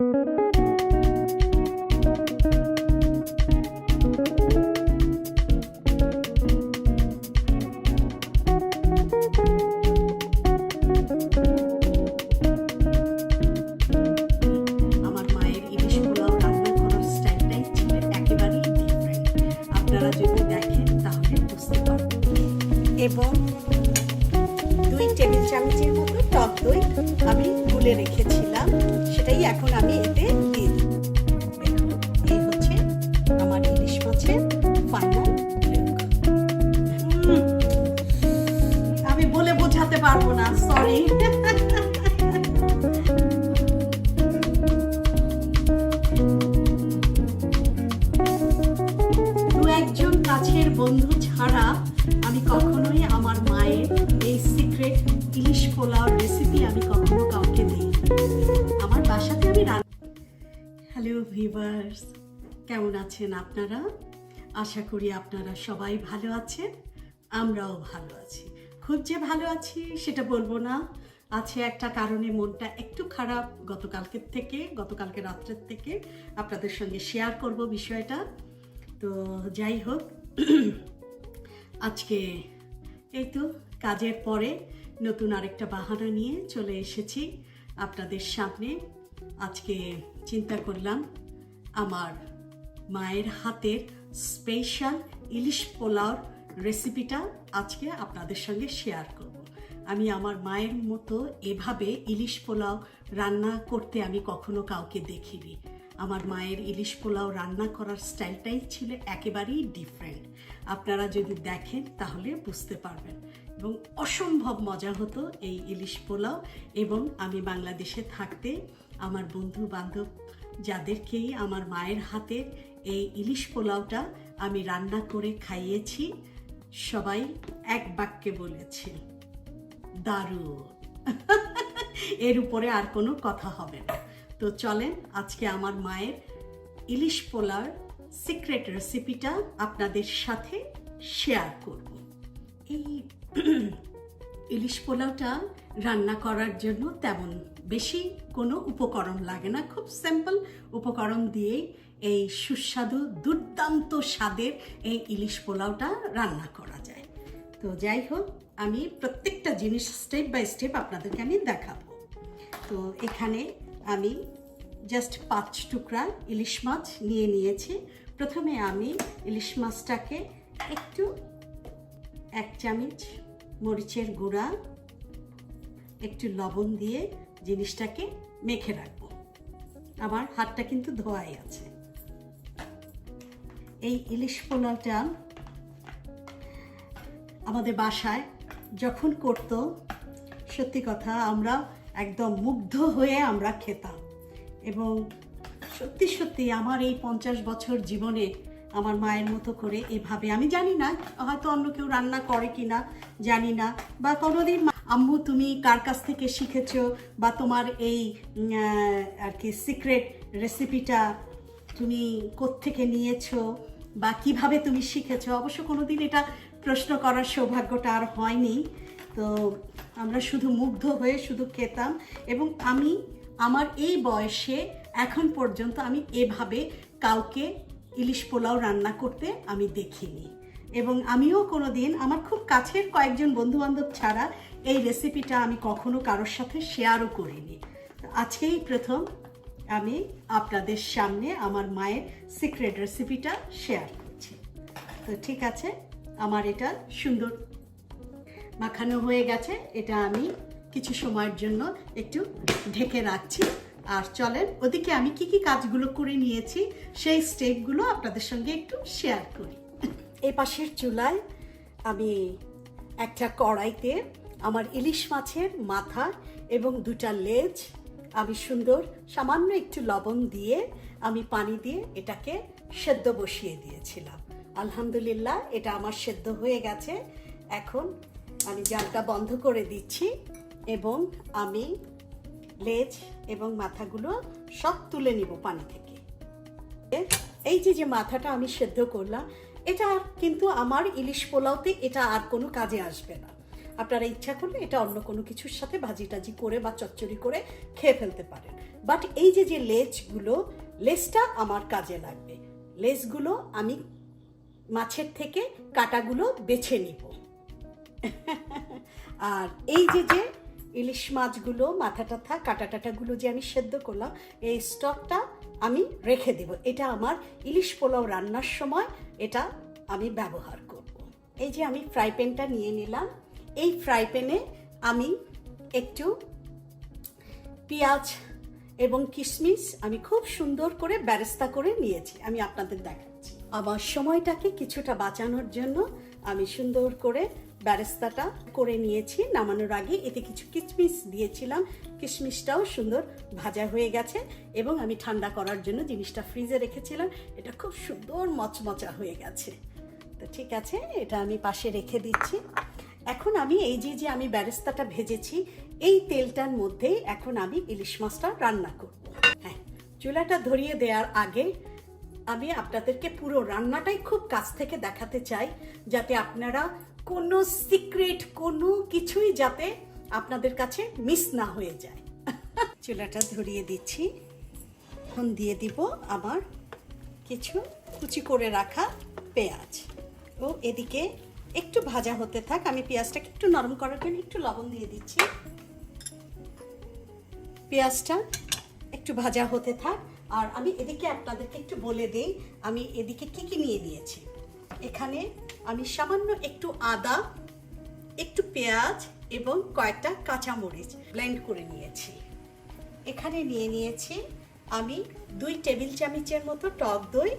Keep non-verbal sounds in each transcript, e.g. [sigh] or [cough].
আমার সরি [laughs] দু একজন কাছের বন্ধু ছাড়া আমি কখনোই আমার মায়ের এই সিক্রেট ইলিশ পোলাও রেসিপি আমি কখনো কাউকে দিই আমার বাসাতে আমি হ্যালো ভিভার্স কেমন আছেন আপনারা? আশা করি আপনারা সবাই ভালো আছেন, আমরাও ভালো আছি। খুব যে ভালো আছি সেটা বলব না। আছে একটা কারণে মনটা একটু খারাপ। গতকালকের থেকে, গতকালকে রাত্রের থেকে আপনাদের সঙ্গে শেয়ার করব বিষয়টা। তো যাই হোক, আজকে এই তো কাজের পরে নতুন আরেকটা বাহানা নিয়ে চলে এসেছি আপনাদের সামনে। আজকে চিন্তা করলাম, আমার মায়ের হাতের স্পেশাল ইলিশ পোলাওর রেসিপিটা আজকে আপনাদের সঙ্গে শেয়ার করব। আমি আমার মায়ের মতো এভাবে ইলিশ পোলাও রান্না করতে আমি কখনো কাউকে দেখিনি। আমার মায়ের ইলিশ পোলাও রান্না করার স্টাইলটাই ছিল একেবারেই ডিফারেন্ট আপনারা যদি দেখেন, তাহলে বুঝতে পারবেন। এবং অসম্ভব মজা হতো এই ইলিশ পোলাও এবং আমি বাংলাদেশে থাকতে আমার বন্ধু বান্ধব যাদেরকেই আমার মায়ের হাতের এই ইলিশ পোলাওটা আমি রান্না করে খাইয়েছি সবাই এক বাক্যে বলেছে, দারুণ। এর উপরে আর কোনো কথা হবে না। তো চলেন, আজকে আমার মায়ের ইলিশ পোলার সিক্রেট রেসিপিটা আপনাদের সাথে শেয়ার করব। এই ইলিশ পোলাওটা রান্না করার জন্য তেমন বেশি কোনো উপকরণ লাগে না। খুব সিম্পল উপকরণ দিয়েই এই সুস্বাদু, দুর্দান্ত স্বাদের এই ইলিশ পোলাওটা রান্না করা যায়। তো যাই হোক, আমি প্রত্যেকটা জিনিস স্টেপ বাই স্টেপ আপনাদেরকে আমি দেখাবো। তো এখানে আমি জাস্ট পাঁচ টুকরা ইলিশ মাছ নিয়ে নিয়েছি। প্রথমে আমি ইলিশ মাছটাকে একটু এক চামচ মরিচের গুঁড়া, একটু লবণ দিয়ে জিনিসটাকে মেখে রাখব। আমার হাতটা কিন্তু ধোয়াই আছে। এই ইলিশ পোলাওটা আমাদের বাসায় যখন করত, সত্যি কথা আমরা একদম মুগ্ধ হয়ে আমরা খেতাম। এবং সত্যি সত্যি আমার এই পঞ্চাশ বছর জীবনে আমার মায়ের মতো করে এভাবে, আমি জানি না, হয়তো অন্য কেউ রান্না করে কি না জানি না, বা কোনোদিন আম্মু তুমি কার কাছ থেকে শিখেছো, বা তোমার এই আর কি সিক্রেট রেসিপিটা তুমি কোত্থেকে নিয়েছো বা কীভাবে তুমি শিখেছো? অবশ্য কোনোদিন এটা প্রশ্ন করার সৌভাগ্যটা আর হয়নি। তো আমরা শুধু মুগ্ধ হয়ে শুধু খেতাম এবং আমি আমার এই বয়সে এখন পর্যন্ত আমি এভাবে কাউকে ইলিশ পোলাও রান্না করতে আমি দেখিনি। এবং আমিও কোনো দিন আমার খুব কাছের কয়েকজন বন্ধুবান্ধব ছাড়া এই রেসিপিটা আমি কখনো কারোর সাথে শেয়ারও করিনি। আজকেই প্রথম। আমি আপনাদের সামনে আমার মায়ের সিক্রেট রেসিপিটা শেয়ার করছি। তো ঠিক আছে, আমার এটা সুন্দর মাখানো হয়ে গেছে। এটা আমি কিছু সময়ের জন্য একটু ঢেকে রাখছি। আর চলেন, ওদিকে আমি কি কি কাজগুলো করে নিয়েছি, সেই স্টেপগুলো আপনাদের সঙ্গে একটু শেয়ার করি। এই পাশের চুলায় আমি একটা কড়াইতে আমার ইলিশ মাছের মাথা এবং দুটা লেজ আমি সুন্দর, সামান্য একটু লবণ দিয়ে আমি পানি দিয়ে এটাকে সেদ্ধ বসিয়ে দিয়েছিলাম। আলহামদুলিল্লাহ, এটা আমার সেদ্ধ হয়ে গেছে। এখন আমি জালটা বন্ধ করে দিচ্ছি এবং আমি লেজ এবং মাথাগুলো সব তুলে নিব পানি থেকে। এই যে যে মাথাটা আমি সেদ্ধ করলাম, এটা কিন্তু আমার ইলিশ পোলাওতে এটা আর কোনো কাজে আসবে না। আপনারা ইচ্ছা করলে এটা অন্য কোনো কিছুর সাথে ভাজি টাজি করে বা চচ্চড়ি করে খেয়ে ফেলতে পারেন। বাট এই যে যে লেজগুলো, লেজটা আমার কাজে লাগবে। লেজগুলো আমি মাছের থেকে কাটাগুলো বেছে নিব। আর এই যে যে ইলিশ মাছগুলো, মাথা টাথা, কাটা টাটাগুলো যে আমি সেদ্ধ করলাম, এই স্টকটা আমি রেখে দেব। এটা আমার ইলিশ পোলাও রান্নার সময় এটা আমি ব্যবহার করব। এই যে, আমি ফ্রাই প্যানটা নিয়ে নিলাম। এই ফ্রাই প্যানে আমি একটু পেঁয়াজ এবং কিশমিশ আমি খুব সুন্দর করে ব্যারেস্তা করে নিয়েছি, আমি আপনাদের দেখাচ্ছি। আমার সময়টাকে কিছুটা বাঁচানোর জন্য আমি সুন্দর করে ব্যারেস্তাটা করে নিয়েছি, নামানোর আগে এতে কিছু কিশমিশ দিয়েছিলাম, কিশমিশটাও সুন্দর ভাজা হয়ে গেছে এবং আমি ঠান্ডা করার জন্য জিনিসটা ফ্রিজে রেখেছিলাম, এটা খুব সুন্দর মচমচা হয়ে গেছে। তো ঠিক আছে, এটা আমি পাশে রেখে দিচ্ছি। এখন আমি এই যে যে আমি ব্যারেস্তাটা ভেজেছি, এই তেলটার মধ্যেই এখন আমি ইলিশ মাছটা রান্না করব। হ্যাঁ চুলাটা ধরিয়ে দেওয়ার আগে আমি আপনাদেরকে পুরো রান্নাটাই খুব কাছ থেকে দেখাতে চাই, যাতে আপনারা কোনো সিক্রেট কোনো কিছুই যাতে আপনাদের কাছে মিস না হয়ে যায়। [laughs] চুলাটা ধরিয়ে দিচ্ছি। এখন দিয়ে দিব আমার কিছু কুচি করে রাখা পেঁয়াজ। ও, এদিকে একটু ভাজা হতে থাক, আমি পেঁয়াজটাকে একটু নরম করার জন্য একটু লবণ দিয়ে দিচ্ছি। পেঁয়াজটা একটু ভাজা হতে থাক, আর আমি এদিকে আপনাদেরকে একটু বলে দিই, আমি এদিকে কি কি নিয়ে নিয়েছি। এখানে আমি সামান্য একটু আদা, একটু পেঁয়াজ এবং কয়েকটা কাঁচামরিচ ব্লেন্ড করে নিয়েছি। এখানে নিয়ে নিয়েছি আমি দুই টেবিল চামচের মতো টক দই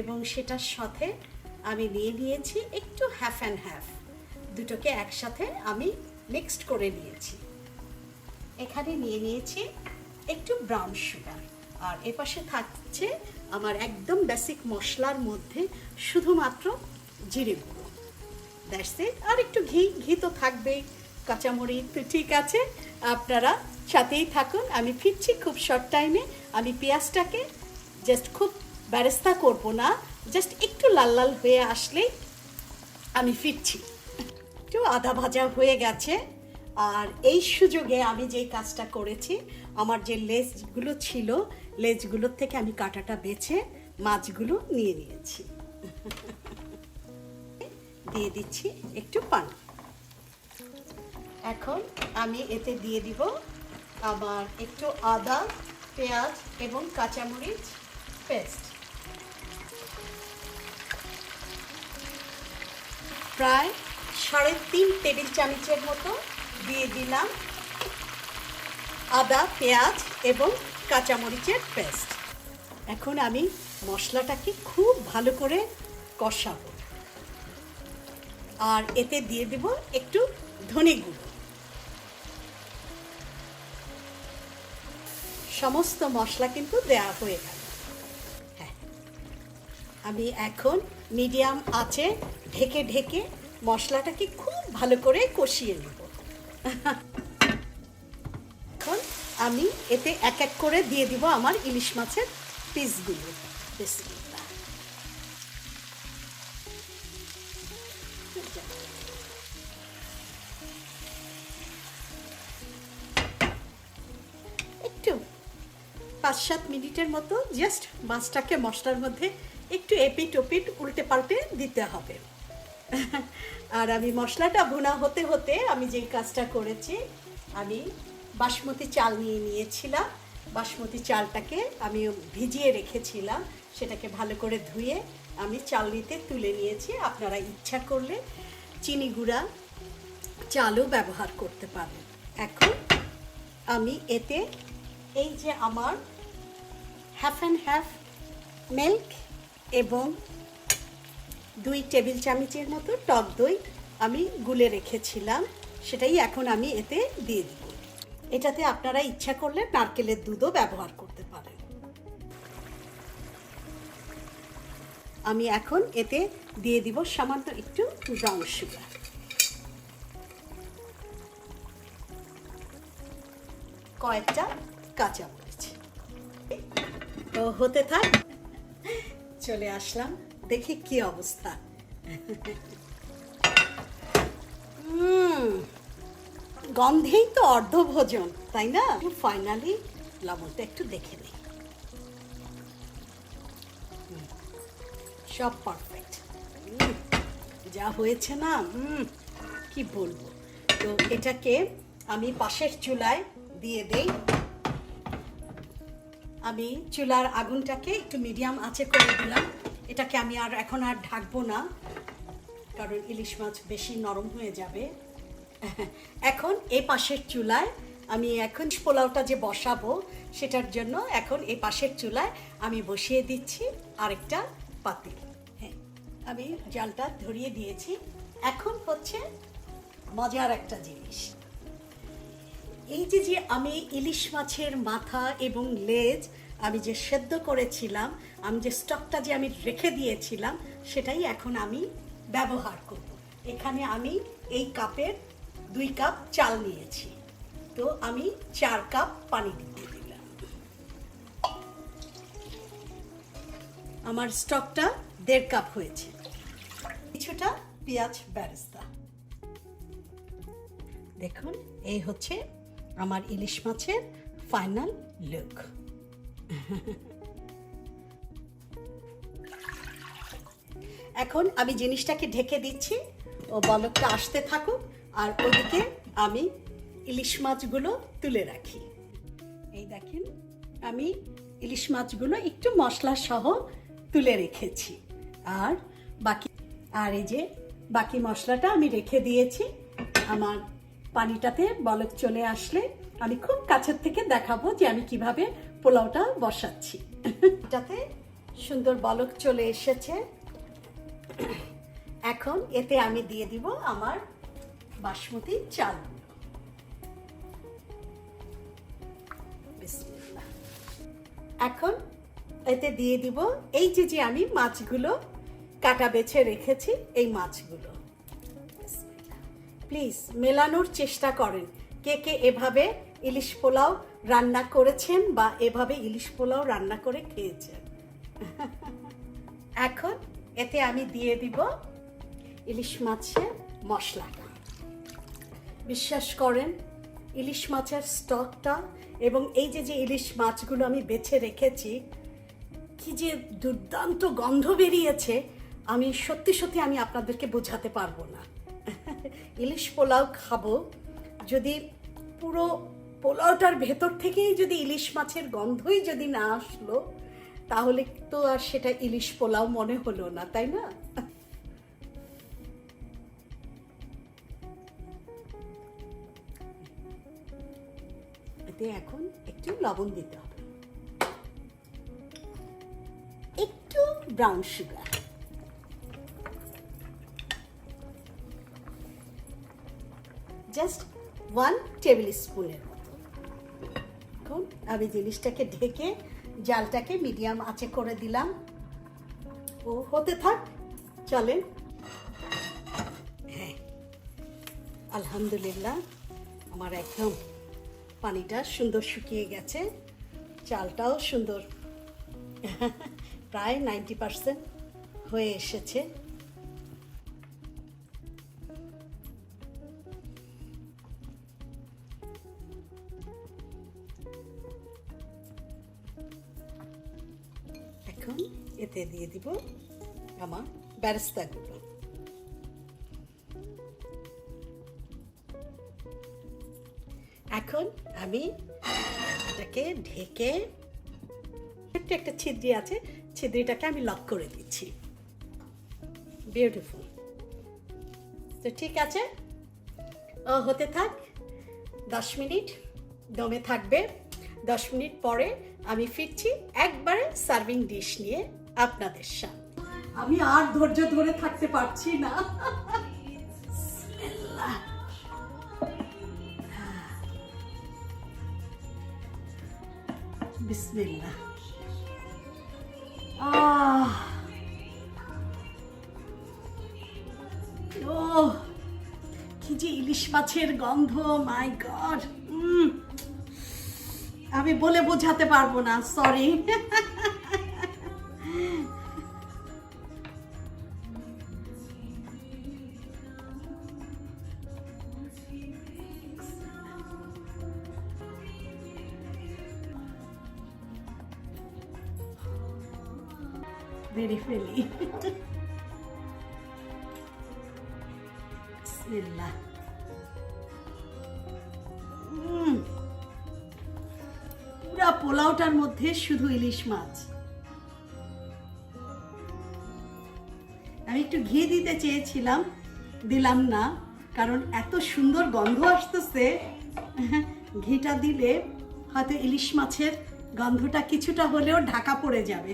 এবং সেটার সাথে আমি নিয়ে নিয়েছি একটু হ্যাফ অ্যান্ড হ্যাফ দুটোকে একসাথে আমি মিক্সড করে নিয়েছি। এখানে নিয়ে নিয়েছি একটু ব্রাউন সুগার আর এপাশে থাকছে আমার একদম বেসিক মশলার মধ্যে শুধুমাত্র জিরে গুঁড়ো। দ্যাটস ইট আর একটু ঘি ঘি তো থাকবেই। কাঁচামরিচ তো ঠিক আছে। আপনারা সাথেই থাকুন। আমি ফিরছি খুব শর্ট টাইমে আমি পেঁয়াজটাকে জাস্ট খুব ব্যারেস্তা করব না। জাস্ট একটু লাল লাল হয়ে আসলেই আমি ফিরছি। একটু আধা ভাজা হয়ে গেছে। আর এই সুযোগে আমি যেই কাজটা করেছি, আমার যে লেজগুলো ছিল, লেজগুলোর থেকে আমি কাঁটাটা বেছে মাছগুলো নিয়ে নিয়েছি। দিয়ে দিচ্ছি একটু পানি। এখন আমি এতে দিয়ে দিব আবার একটু আদা, পেঁয়াজ এবং কাঁচামরিচ পেস্ট। প্রায় সাড়ে তিন টেবিল চামচের মতো দিয়ে দিলাম আদা, পেঁয়াজ এবং কাঁচামরিচের পেস্ট। এখন আমি মশলাটাকে খুব ভালো করে কষাবো। আর এতে দিয়ে দেব একটু ধনে গুঁড়ো। সমস্ত মশলা কিন্তু দেয়া হয়ে গেল। হ্যাঁ আমি এখন মিডিয়াম আছে, ঢেকে ঢেকে মশলাটাকে খুব ভালো করে কষিয়ে নেব। এখন আমি এতে এক এক করে দিয়ে দিব আমার ইলিশ মাছের পিসগুলো বিসমিল্লাহ মিনিটের মতো জাস্ট মাছটাকে মশলার মধ্যে একটু এপিট ওপিট উল্টে পাল্টে দিতে হবে। আর আমি মশলাটা ভুনা হতে হতে আমি যেই কাজটা করেছি, আমি বাসমতি চাল নিয়ে নিয়েছিলাম। বাসমতি চালটাকে আমি ভিজিয়ে রেখেছিলাম, সেটাকে ভালো করে ধুয়ে আমি চালনিতে তুলে নিয়েছি। আপনারা ইচ্ছা করলে চিনি গুঁড়া চালও ব্যবহার করতে পারেন। এখন আমি এতে এই যে আমার হাফ অ্যান্ড হাফ মিল্ক এবং দুই টেবিল চামচের মতো টক দই আমি গুলে রেখেছিলাম। সেটাই এখন আমি এতে দিয়ে দিব। এটাতে আপনারা ইচ্ছা করলে নারকেলের দুধও ব্যবহার করতে পারেন। আমি এখন এতে দিয়ে দিব সামান্য একটু ব্রাউন সুগার কয়েকটা কাঁচামরিচ। হতে থাক। চলে আসলাম, দেখি কি অবস্থা। গন্ধেই তো অর্ধভোজন, তাই না? ফাইনালি লবণটা একটু দেখে নিই। সব পারফেক্ট যা হয়েছে না কি বলব? তো এটাকে আমি পাশের চুলায় দিয়ে দেই। আমি চুলার আগুনটাকে একটু মিডিয়াম আঁচে করে দিলাম। এটাকে আমি আর এখন আর ঢাকবো না, কারণ ইলিশ মাছ বেশি নরম হয়ে যাবে। এখন এই পাশের চুলায় আমি এখন পোলাওটা যে বসাবো, সেটার জন্য এখন এই পাশের চুলায় আমি বসিয়ে দিচ্ছি আরেকটা পাতিল হ্যাঁ আমি জালটা ধরিয়ে দিয়েছি। এখন হচ্ছে মজার একটা জিনিস। এই যে যে আমি ইলিশ মাছের মাথা এবং লেজ আমি যে সেদ্ধ করেছিলাম, আমি যে স্টকটা যে আমি রেখে দিয়েছিলাম, সেটাই এখন আমি ব্যবহার করব। এখানে আমি এই কাপের দুই কাপ চাল নিয়েছি। তো আমি চার কাপ পানি দিয়ে দিলাম। আমার স্টকটা দেড় কাপ হয়েছে। কিছুটা পেঁয়াজ ব্যারেস্তা দেখুন, এই হচ্ছে আমার ইলিশ মাছের ফাইনাল লুক। এখন আমি জিনিসটাকে ঢেকে দিচ্ছি। ও বলকটা আসতে থাকুক, আর ওদিকে আমি ইলিশ মাছগুলো তুলে রাখি। এই দেখেন, আমি ইলিশ মাছগুলো একটু মশলা সহ তুলে রেখেছি। আর বাকি, আর এই যে বাকি মশলাটা আমি রেখে দিয়েছি। আমার পানিটাতে বলক চলে আসলে আমি খুব কাছের থেকে দেখাবো যে আমি কীভাবে পোলাওটা বসাচ্ছি। এটাতে সুন্দর বলক চলে এসেছে। এখন এতে আমি দিয়ে দিব আমার বাসমতি চাল। এখন এতে দিয়ে দিব এই যে যে আমি মাছগুলো কাটা বেছে রেখেছি, এই মাছগুলো। প্লিজ, মেলানোর চেষ্টা করেন। কে কে এভাবে ইলিশ পোলাও রান্না করেছেন বা এভাবে ইলিশ পোলাও রান্না করে খেয়েছেন। এখন এতে আমি দিয়ে দিব ইলিশ মাছের মশলাটা। বিশ্বাস করেন, ইলিশ মাছের স্টকটা এবং এই যে যে ইলিশ মাছগুলো আমি বেছে রেখেছি, কি যে দুর্দান্ত গন্ধ বেরিয়েছে, আমি সত্যি সত্যি আমি আপনাদেরকে বোঝাতে পারব না। ইলিশ পোলাও খাব যদি পুরো পোলাওটার ভেতর থেকেই যদি ইলিশ মাছের গন্ধই যদি না আসলো, তাহলে তো আর সেটা ইলিশ পোলাও মনে হলো না, তাই না? এতে এখন একটু লবণ দিতে হবে। একটু brown sugar just one table স্পুনের এখন আমি জিনিসটাকে ঢেকে জালটাকে মিডিয়াম আঁচে করে দিলাম। ও, হতে থাক, চলেন। হ্যাঁ আলহামদুলিল্লাহ, আমার একদম পানিটা সুন্দর শুকিয়ে গেছে, চালটাও সুন্দর। [laughs] প্রায় নাইনটি পার্সেন্ট হয়ে এসেছে। দিয়ে দিব আমার ব্যারেস্তাগুলো এখন আমি এটাকে ঢেকে একটু একটা ছিদ্রি আছে, ছিদ্রিটাকে আমি লক করে দিচ্ছি। বিউটিফুল তো ঠিক আছে। ও, হতে থাক। দশ মিনিট দমে থাকবে। দশ মিনিট পরে আমি ফিরছি একবারে সার্ভিং ডিশ নিয়ে। আপনাদের সামনে। আমি আর ধৈর্য ধরে থাকতে পারছি না। আহ। ও কি যে ইলিশ মাছের গন্ধ, মাই গড। আমি বলে বোঝাতে পারব না, সরি। very friendly. Bismillah. পুরা পোলাওটার মধ্যে শুধু ইলিশ মাছ আমি একটু ঘি দিতে চেয়েছিলাম, দিলাম না, কারণ এত সুন্দর গন্ধ আসতেছে। [laughs] ঘিটা দিলে হয়তো ইলিশ মাছের গন্ধটা কিছুটা হলেও ঢাকা পড়ে যাবে।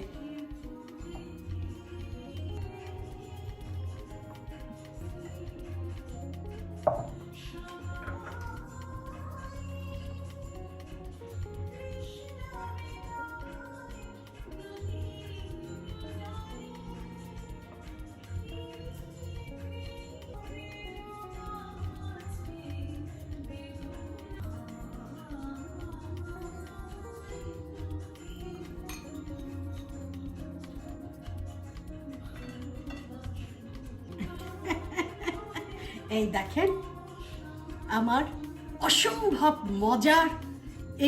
এই দেখেন, আমার অসম্ভব মজার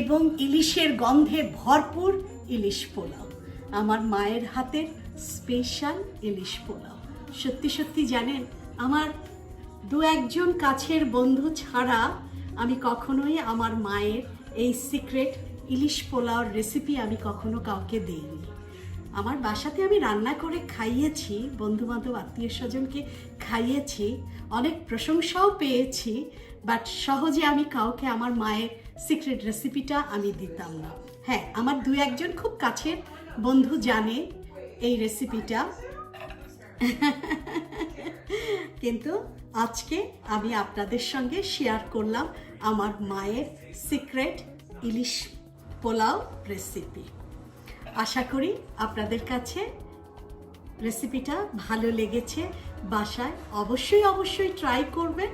এবং ইলিশের গন্ধে ভরপুর ইলিশ পোলাও। আমার মায়ের হাতের স্পেশাল ইলিশ পোলাও। সত্যি সত্যি জানেন, আমার দু একজন কাছের বন্ধু ছাড়া আমি কখনোই আমার মায়ের এই সিক্রেট ইলিশ পোলাওর রেসিপি আমি কখনো কাউকে দিইনি। আমার বাসাতে আমি রান্না করে খাইয়েছি বন্ধু বান্ধব আত্মীয় স্বজনকে খাইয়েছি, অনেক প্রশংসাও পেয়েছি বাট সহজে আমি কাউকে আমার মায়ের সিক্রেট রেসিপিটা আমি দিতাম না। হ্যাঁ আমার দু একজন খুব কাছের বন্ধু জানে এই রেসিপিটা কিন্তু আজকে আমি আপনাদের সঙ্গে শেয়ার করলাম আমার মায়ের সিক্রেট ইলিশ পোলাও রেসিপি আশা করি আপনাদের কাছে রেসিপিটা ভালো লেগেছে বাসায়। অবশ্যই অবশ্যই ট্রাই করবেন।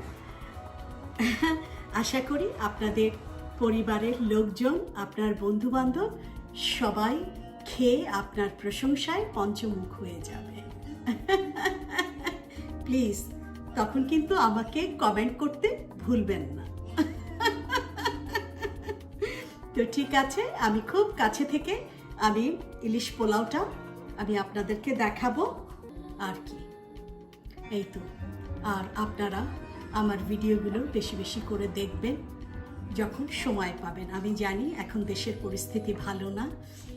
আশা করি আপনাদের পরিবারের লোকজন, আপনার বন্ধু বান্ধব সবাই খেয়ে আপনার প্রশংসায় পঞ্চমুখ হয়ে যাবে। প্লিজ তখন কিন্তু আমাকে কমেন্ট করতে ভুলবেন না। তো ঠিক আছে, আমি খুব কাছে থেকে আমি ইলিশ পোলাওটা আমি আপনাদেরকে দেখাবো আর কি। এই তো। আর আপনারা আমার ভিডিওগুলো বেশি বেশি করে দেখবেন যখন সময় পাবেন। আমি জানি এখন দেশের পরিস্থিতি ভালো না।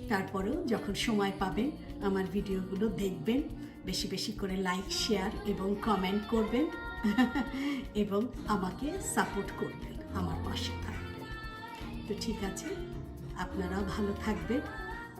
তারপরেও যখন সময় পাবেন আমার ভিডিওগুলো দেখবেন, বেশি বেশি করে লাইক, শেয়ার এবং কমেন্ট করবেন [laughs] এবং আমাকে সাপোর্ট করবেন আমার পাশে থাকবেন। তো ঠিক আছে আপনারা ভালো থাকবেন।